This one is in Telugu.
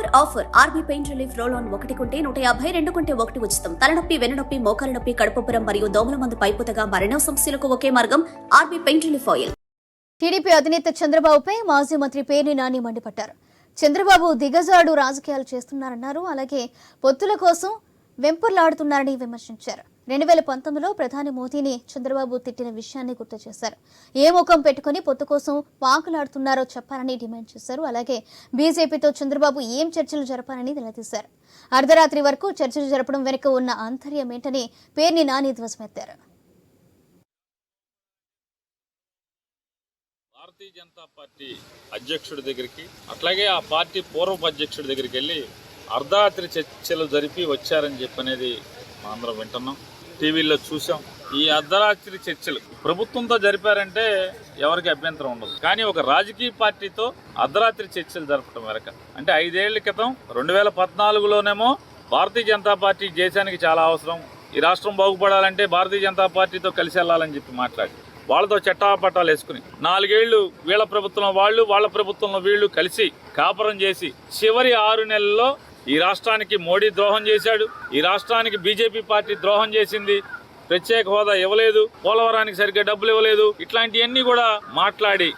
Offer offer RB pain relief roll on ఒకటి కొంటే నూట యాభై రెండు కొంటే ఒకటి ఉచితం. తలనొప్పి వెన్నునొప్పి మోకాల నొప్పి కడుపుపురం మరియు దోమల మందు పైపుతగా మరణ సమస్యలకు ఒకే మార్గం RB pain relief oil TDP అధినేత చంద్రబాబుపై మాజీ మంత్రి పేర్ని నాని మండిపడ్డారు. చంద్రబాబు దిగజాడు రాజకీయాలు చేస్తున్నారన్నారు. అలాగే పొత్తుల కోసం వెంపర్లాడుతున్నారని విమర్శించారు. రెండు వేల పంతొమ్మిదిలో ప్రధాని మోదీని చంద్రబాబు తిట్టిన విషయాన్ని గుర్తు చేశారు. ఏ ముఖం పెట్టుకుని పొత్తు కోసం పాకులాడుతున్నారో చెప్పాలని డిమాండ్ చేశారు. అలాగే బీజేపీతో చంద్రబాబు ఏం చర్చలు జరపాలని నిలదీశారు. అర్ధరాత్రి వరకు చర్చలు జరపడం వెనుక ఉన్న ఆంతర్యం ఏంటని పేర్ని నాని ధ్వజమెత్తారు. భారతీయ జనతా పార్టీ అధ్యక్షుడి దగ్గరికి అట్లాగే ఆ పార్టీ పూర్వపు అధ్యక్షుడి దగ్గరికి వెళ్ళి అర్ధరాత్రి చర్చలు జరిపి వచ్చారని చెప్పనేది అందరం వింటున్నాం. టీవీల్లో చూసాం. ఈ అర్ధరాత్రి చర్చలు ప్రభుత్వంతో జరిపారంటే ఎవరికి అభ్యంతరం ఉండదు. కానీ ఒక రాజకీయ పార్టీతో అర్ధరాత్రి చర్చలు జరపడం వెనక. అంటే ఐదేళ్ళ క్రితం రెండు వేల పద్నాలుగులోనేమో భారతీయ జనతా పార్టీ దేశానికి చాలా అవసరం. ఈ రాష్ట్రం బాగుపడాలంటే భారతీయ జనతా పార్టీతో కలిసి వెళ్ళాలని చెప్పి మాట్లాడి వాళ్ళతో చట్టాపట్టాలు వేసుకుని నాలుగేళ్ళు వీళ్ళ ప్రభుత్వంలో వాళ్ళు వాళ్ళ ప్రభుత్వంలో వీళ్ళు కలిసి కాపురం చేసి చివరి ఆరు నెలల్లో ఈ రాష్ట్రానికి మోడీ ద్రోహం చేశాడు. ఈ రాష్ట్రానికి బీజేపీ పార్టీ ద్రోహం చేసింది. ప్రత్యేక హోదా ఇవ్వలేదు. పోలవరానికి సరిగ్గా డబ్బులు ఇవ్వలేదు. ఇట్లాంటివన్నీ కూడా మాట్లాడి